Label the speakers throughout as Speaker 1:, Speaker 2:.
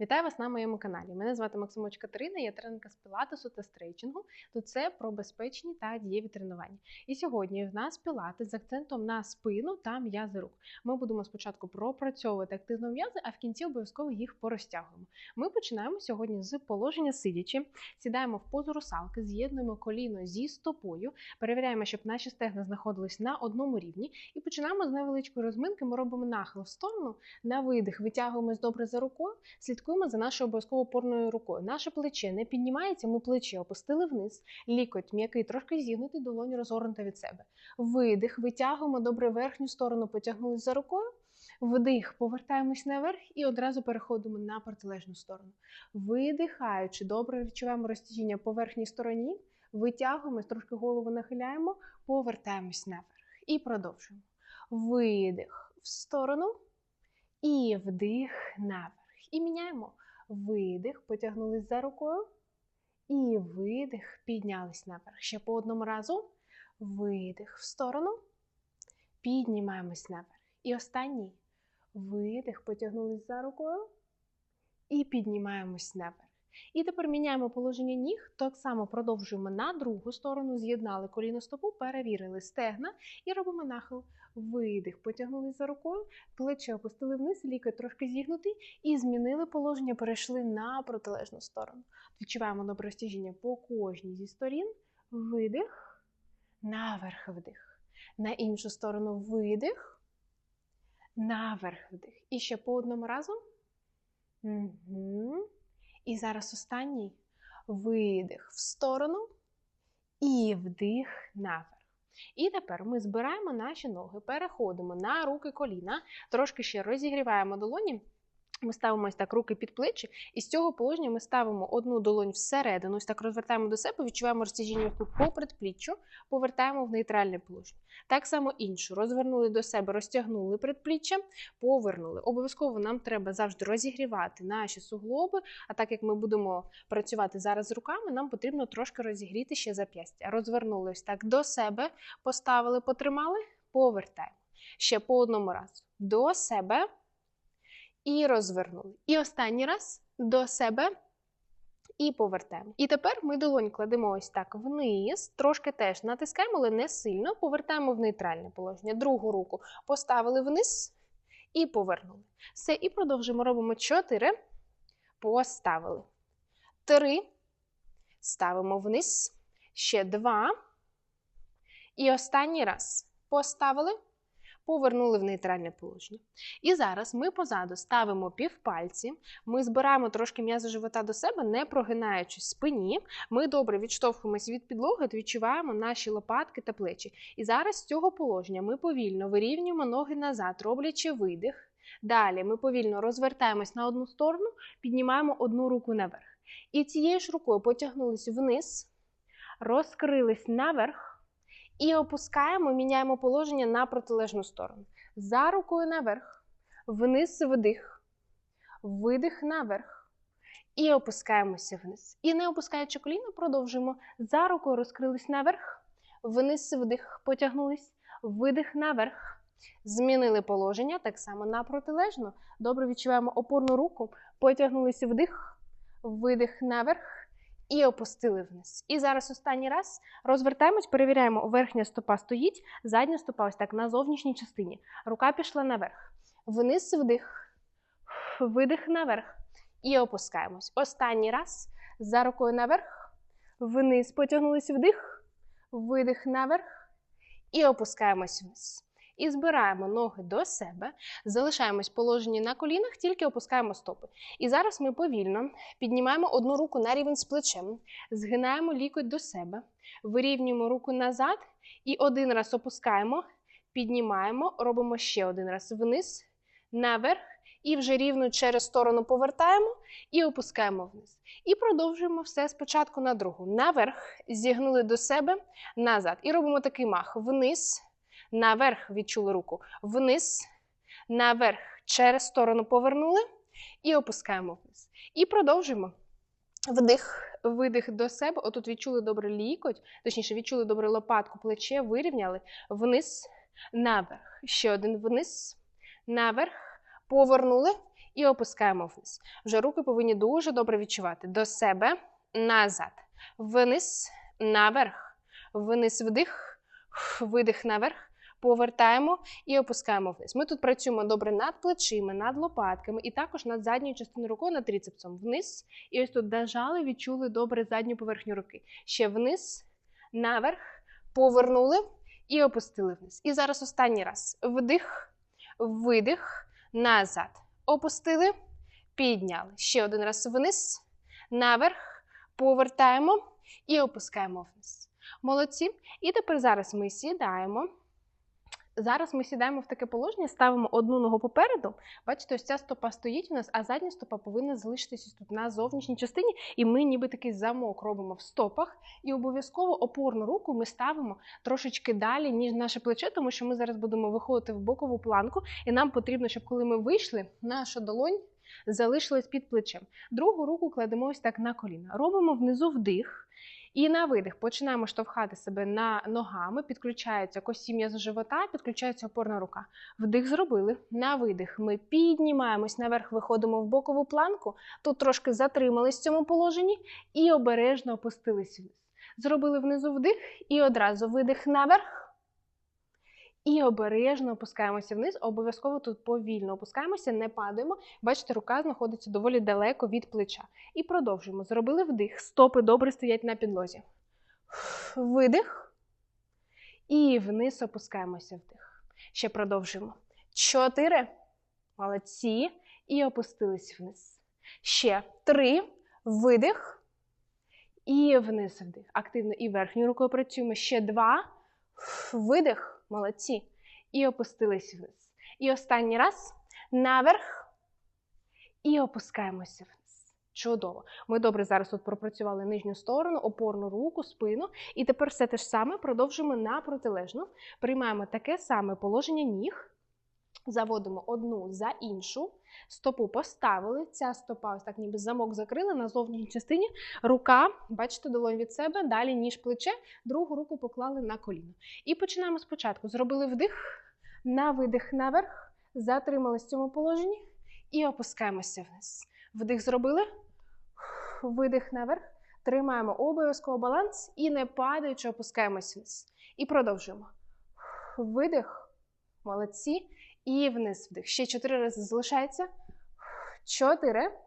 Speaker 1: Вітаю вас на моєму каналі. Мене звати Максимоч Катерина, я тренерка з пілатесу та стрейчингу. Тут це про безпечні та дієві тренування. І сьогодні в нас пілатес з акцентом на спину та м'язи рук. Ми будемо спочатку пропрацьовувати активно м'язи, а в кінці обов'язково їх порозтягуємо. Ми починаємо сьогодні з положення сидячи, сідаємо в позу русалки, з'єднуємо коліно зі стопою, перевіряємо, щоб наші стегна знаходились на одному рівні, і починаємо з невеличкої розминки. Ми робимо нахил в сторону на видих, витягуємось добре за рукою. Слідкуємо за нашою обов'язково опорною рукою. Наше плече не піднімається, ми плече опустили вниз, лікоть м'який, трошки зігнутий, долоні розгорнута від себе. Видих, витягуємо добре верхню сторону, потягнулись за рукою. Вдих, повертаємось наверх і одразу переходимо на протилежну сторону. Видихаючи, добре відчуваємо розтяжіння по верхній стороні, витягуємось, трошки голову нахиляємо, повертаємось наверх. І продовжуємо. Видих в сторону і вдих наверх. І міняємо. Видих, потягнулись за рукою. І видих, піднялись наверх. Ще по одному разу. Видих в сторону. Піднімаємось наверх. І останній. Видих, потягнулись за рукою. І піднімаємось наверх. І тепер міняємо положення ніг, так само продовжуємо на другу сторону, з'єднали коліно стопу, перевірили стегна і робимо нахил. Видих, потягнулись за рукою, плече опустили вниз, лікоть трошки зігнутий, і змінили положення, перейшли на протилежну сторону. Відчуваємо добре розтяжіння по кожній зі сторін. Видих, наверх вдих. На іншу сторону видих, наверх вдих. І ще по одному разу. Угу. І зараз останній видих в сторону і вдих наверх. І тепер ми збираємо наші ноги, переходимо на руки коліна, трошки ще розігріваємо долоні. Ми ставимо ось так руки під плечі, і з цього положення ми ставимо одну долонь всередину, ось так розвертаємо до себе, відчуваємо розтяжіння тут по предпліччю, повертаємо в нейтральне положення. Так само іншу. Розвернули до себе, розтягнули предпліччя, повернули. Обов'язково нам треба завжди розігрівати наші суглоби, а так як ми будемо працювати зараз з руками, нам потрібно трошки розігріти ще зап'ястя. Розвернули ось так до себе, поставили, потримали, повертаємо. Ще по одному разу. До себе. І розвернули. І останній раз до себе і повертаємо. І тепер ми долонь кладемо ось так вниз, трошки теж натискаємо, але не сильно. Повертаємо в нейтральне положення. Другу руку поставили вниз і повернули. Все, і продовжуємо. Робимо 4. Поставили. 3. Ставимо вниз. Ще 2. І останній раз. Поставили повернули в нейтральне положення. І зараз ми позаду ставимо півпальці, ми збираємо трошки м'язо живота до себе, не прогинаючись спині. Ми добре відштовхуємося від підлоги, відчуваємо наші лопатки та плечі. І зараз з цього положення ми повільно вирівнюємо ноги назад, роблячи видих. Далі ми повільно розвертаємось на одну сторону, піднімаємо одну руку наверх. І цією ж рукою потягнулись вниз, розкрились наверх. І опускаємо, міняємо положення на протилежну сторону. За рукою наверх, вниз вдих, видих наверх. І опускаємося вниз. І не опускаючи коліно, продовжуємо. За рукою розкрились наверх, вниз вдих, потягнулись, видих наверх. Змінили положення так само на протилежну. Добре відчуваємо опорну руку, потягнулися вдих, видих наверх. І опустили вниз. І зараз останній раз розвертаємось, перевіряємо, верхня стопа стоїть, задня стопа ось так на зовнішній частині. Рука пішла наверх. Вниз вдих, видих наверх. І опускаємось. Останній раз. За рукою наверх. Вниз потягнулись вдих, видих наверх. І опускаємось вниз. І збираємо ноги до себе, залишаємось положені на колінах, тільки опускаємо стопи. І зараз ми повільно піднімаємо одну руку на рівень з плечем, згинаємо лікоть до себе, вирівнюємо руку назад і один раз опускаємо, піднімаємо, робимо ще один раз вниз, наверх. І вже рівно через сторону повертаємо і опускаємо вниз. І продовжуємо все спочатку на другу. Наверх, зігнули до себе, назад. І робимо такий мах. Вниз, наверх відчули руку, вниз, наверх, через сторону повернули і опускаємо вниз. І продовжуємо. Вдих, видих до себе. Отут відчули добре лікоть, точніше, відчули добре лопатку, плече, вирівняли. Вниз, наверх. Ще один вниз, наверх. Повернули і опускаємо вниз. Вже руки повинні дуже добре відчувати. До себе, назад. Вниз, наверх. Вниз вдих, видих наверх. Повертаємо і опускаємо вниз. Ми тут працюємо добре над плечима, над лопатками і також над задньою частиною рукою, над трицепсом. Вниз. І ось тут дожали, відчули добре задню поверхню руки. Ще вниз, наверх, повернули і опустили вниз. І зараз останній раз. Вдих, видих, назад. Опустили, підняли. Ще один раз вниз, наверх, повертаємо і опускаємо вниз. Молодці. І тепер зараз ми сідаємо. Зараз ми сідаємо в таке положення, ставимо одну ногу попереду. Бачите, ось ця стопа стоїть у нас, а задня стопа повинна залишитися тут на зовнішній частині. І ми ніби такий замок робимо в стопах. І обов'язково опорну руку ми ставимо трошечки далі, ніж наше плече, тому що ми зараз будемо виходити в бокову планку, і нам потрібно, щоб коли ми вийшли, наша долонь залишилась під плечем. Другу руку кладемо ось так на коліна. Робимо внизу вдих. І на видих починаємо штовхати себе на ногами, підключається кості м'язу живота, підключається опорна рука. Вдих зробили. На видих ми піднімаємось наверх, виходимо в бокову планку. Тут трошки затримались в цьому положенні і обережно опустились вниз. Зробили внизу вдих і одразу видих наверх. І обережно опускаємося вниз. Обов'язково тут повільно опускаємося, не падаємо. Бачите, рука знаходиться доволі далеко від плеча. І продовжуємо. Зробили вдих. Стопи добре стоять на підлозі. Видих. І вниз опускаємося вдих. Ще продовжуємо. Чотири. Молодці. І опустились вниз. Ще три. Видих. І вниз вдих. Активно і верхньою рукою працюємо. Ще два. Видих. Молодці. І опустились вниз. І останній раз наверх. І опускаємося вниз. Чудово. Ми добре зараз тут пропрацювали нижню сторону, опорну руку, спину. І тепер все те ж саме продовжуємо на протилежну. Приймаємо таке саме положення ніг. Заводимо одну за іншу. Стопу поставили. Ця стопа, ось так ніби замок закрили на зовнішній частині. Рука, бачите, долонь від себе, далі ніж плече, другу руку поклали на коліно. І починаємо спочатку. Зробили вдих, на видих наверх, затримали в цьому положенні і опускаємося вниз. Вдих зробили, видих наверх. Тримаємо обов'язково баланс і не падаючи, опускаємося вниз. І продовжуємо. Видих. Молодці. І вниз вдих. Ще чотири рази залишається. Чотири.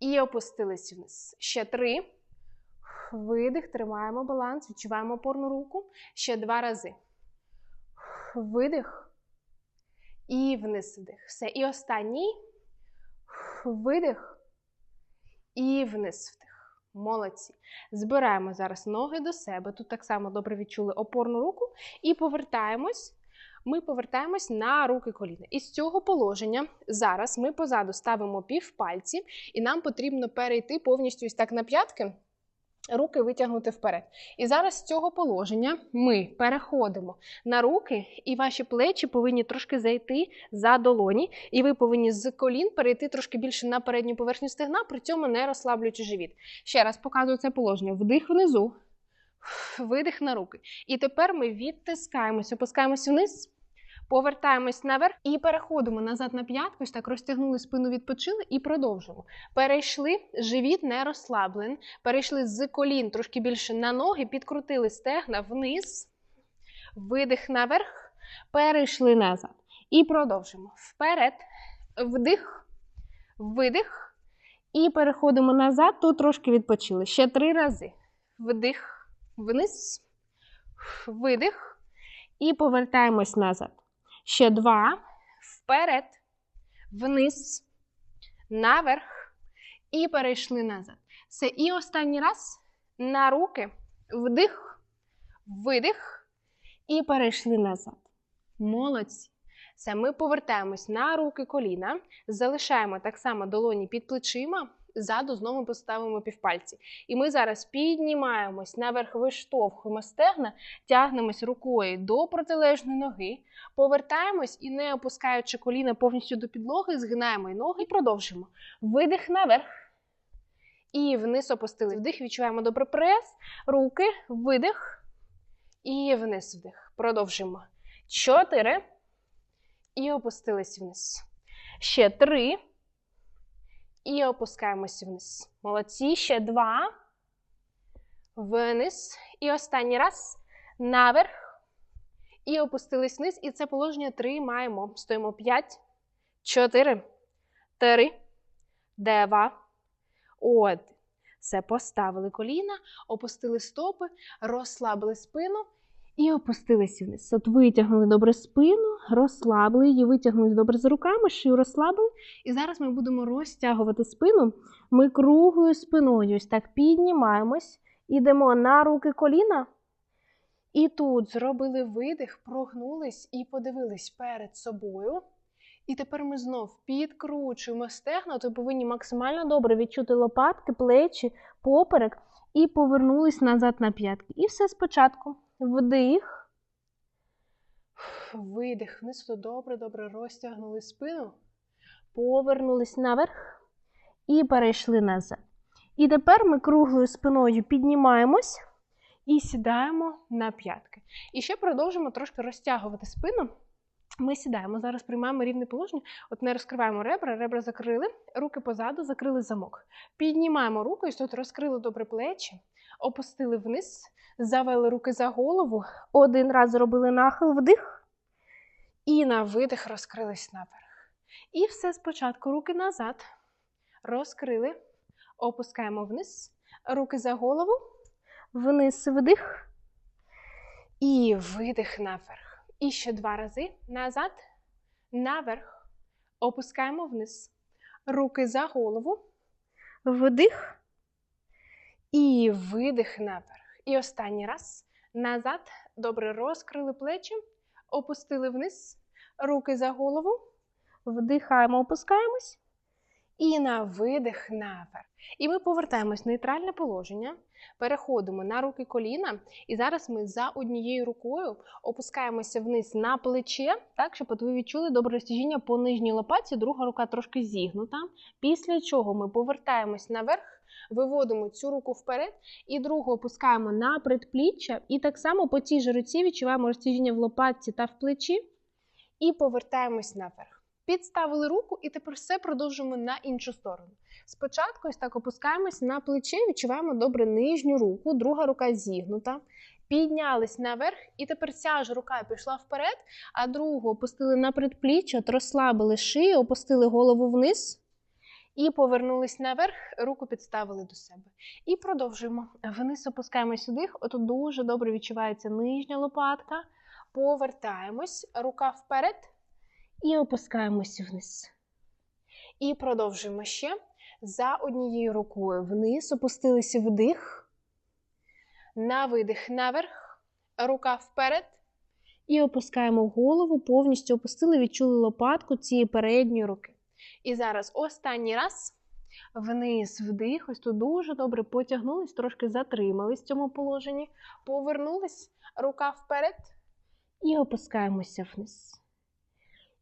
Speaker 1: І опустились вниз. Ще три. Видих. Тримаємо баланс. Відчуваємо опорну руку. Ще два рази. Видих. І вниз вдих. Все. І останній. Видих. І вниз вдих. Молодці. Збираємо зараз ноги до себе. Тут так само добре відчули опорну руку. І повертаємось ми повертаємось на руки коліна. Із цього положення зараз ми позаду ставимо півпальці, і нам потрібно перейти повністю ось так на п'ятки. Руки витягнути вперед. І зараз з цього положення ми переходимо на руки, і ваші плечі повинні трошки зайти за долоні, і ви повинні з колін перейти трошки більше на передню поверхню стегна, при цьому не розслаблюючи живіт. Ще раз показую це положення: вдих внизу, видих на руки. І тепер ми відтискаємося, опускаємось вниз. Повертаємось наверх і переходимо назад на п'ятку, так розтягнули спину, відпочили і продовжуємо. Перейшли, живіт не розслаблений. Перейшли з колін трошки більше на ноги, підкрутили стегна вниз, видих наверх, перейшли назад. І продовжимо. Вперед, вдих, видих. І переходимо назад, тут трошки відпочили. Ще три рази. Вдих, вниз, видих. І повертаємось назад. Ще два. Вперед, вниз, наверх. І перейшли назад. Все. І останній раз на руки. Вдих, видих. І перейшли назад. Молодці. Все, ми повертаємось на руки коліна. Залишаємо так само долоні під плечима ззаду знову поставимо півпальці. І ми зараз піднімаємось наверх, виштовхуємо стегна, тягнемось рукою до протилежної ноги, повертаємось і, не опускаючи коліна повністю до підлоги, згинаємо і ноги і продовжуємо. Видих наверх. І вниз опустили. Вдих, відчуваємо добре прес, руки, видих. І вниз вдих. Продовжуємо. Чотири. І опустились вниз. Ще три. І опускаємося вниз. Молодці. Ще два. Вниз. І останній раз. Наверх. І опустились вниз. І це положення тримаємо. Стоїмо 5, 4, 3, 2, 1. Все, поставили коліна, опустили стопи, розслабили спину і опустилися вниз. От витягнули добре спину, розслабили її, витягнули добре за руками, шию розслабили. І зараз ми будемо розтягувати спину. Ми круглою спиною ось так піднімаємось, ідемо на руки коліна. І тут зробили видих, прогнулись і подивились перед собою. І тепер ми знов підкручуємо стегна, то повинні максимально добре відчути лопатки, плечі, поперек і повернулись назад на п'ятки. І все спочатку. Вдих. Видих. Вниз то добре-добре розтягнули спину. Повернулись наверх і перейшли назад. І тепер ми круглою спиною піднімаємось і сідаємо на п'ятки. І ще продовжимо трошки розтягувати спину. Ми сідаємо, зараз приймаємо рівне положення. От не розкриваємо ребра, ребра закрили, руки позаду, закрили замок. Піднімаємо руку, і тут розкрили добре плечі, опустили вниз, завели руки за голову. Один раз зробили нахил, вдих. І на видих розкрились наверх. І все спочатку руки назад. Розкрили, опускаємо вниз, руки за голову, вниз вдих. І видих наверх. І ще два рази назад, наверх. Опускаємо вниз. Руки за голову. Вдих. І видих наверх. І останній раз. Назад. Добре розкрили плечі. Опустили вниз. Руки за голову. Вдихаємо, опускаємось. І на видих наверх. І ми повертаємось в нейтральне положення, переходимо на руки коліна. І зараз ми за однією рукою опускаємося вниз на плече, так, щоб ви відчули добре розтяжіння по нижній лопаті, друга рука трошки зігнута. Після чого ми повертаємось наверх, виводимо цю руку вперед, і другу опускаємо на предпліччя. І так само по цій же руці відчуваємо розтяжіння в лопатці та в плечі. І повертаємось наверх. Підставили руку, і тепер все продовжуємо на іншу сторону. Спочатку ось так опускаємось на плече, відчуваємо добре нижню руку, друга рука зігнута. Піднялись наверх, і тепер ця ж рука пішла вперед, а другу опустили на предпліччя, розслабили шию, опустили голову вниз і повернулись наверх, руку підставили до себе. І продовжуємо. Вниз опускаємось сюди. Отут дуже добре відчувається нижня лопатка. Повертаємось, рука вперед. І опускаємося вниз. І продовжуємо ще. За однією рукою вниз, опустилися вдих. На видих наверх. Рука вперед. І опускаємо голову, повністю опустили, відчули лопатку цієї передньої руки. І зараз останній раз. Вниз, вдих. Ось тут дуже добре потягнулись, трошки затримались в цьому положенні. Повернулись, рука вперед. І опускаємося вниз.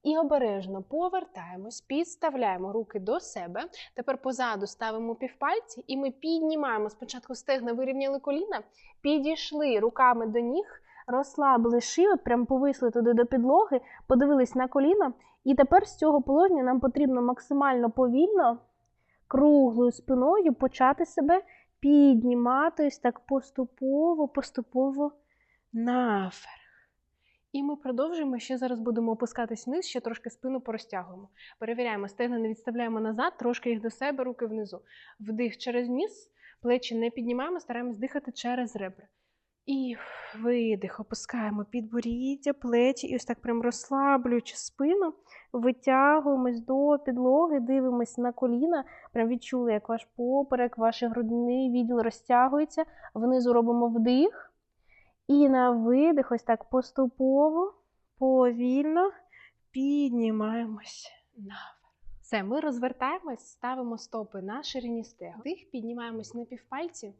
Speaker 1: І обережно повертаємось, підставляємо руки до себе. Тепер позаду ставимо півпальці, і ми піднімаємо спочатку стегна, вирівняли коліна, підійшли руками до ніг, розслабили шию, прям повисли туди до підлоги, подивились на коліна. І тепер з цього положення нам потрібно максимально повільно, круглою спиною почати себе піднімати ось так поступово, поступово наверх. І ми продовжуємо. Ще зараз будемо опускатись вниз, ще трошки спину порозтягуємо. Перевіряємо, стегна не відставляємо назад, трошки їх до себе, руки внизу. Вдих через ніс, плечі не піднімаємо, стараємось дихати через ребра. І видих, опускаємо підборіддя, плечі, і ось так прям розслаблюючи спину, витягуємось до підлоги, дивимось на коліна. Прям відчули, як ваш поперек, ваш грудний відділ розтягується. Внизу робимо вдих. І на видих, ось так поступово, повільно піднімаємось наверх. Все, ми розвертаємось, ставимо стопи на ширині стегу. Вдих, піднімаємось на півпальці.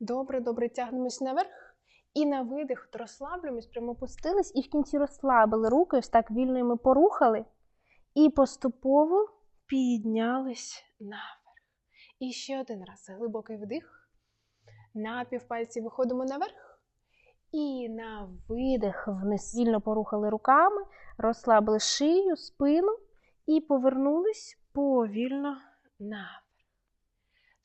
Speaker 1: Добре, добре тягнемось наверх. І на видих розслаблюємось, прямо опустились, і в кінці розслабили руки, ось так вільно ми порухали. І поступово піднялись наверх. І ще один раз глибокий вдих. На півпальці виходимо наверх. І на видих вниз вільно порухали руками, розслабили шию, спину і повернулись повільно наверх.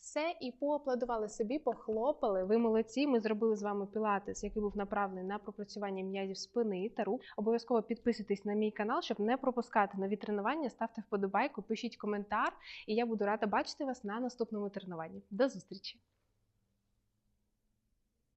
Speaker 1: Все, і поаплодували собі, похлопали. Ви молодці. Ми зробили з вами пілатес, який був направлений на пропрацювання м'язів спини та рук. Обов'язково підписуйтесь на мій канал, щоб не пропускати нові тренування. Ставте вподобайку, пишіть коментар, і я буду рада бачити вас на наступному тренуванні. До зустрічі!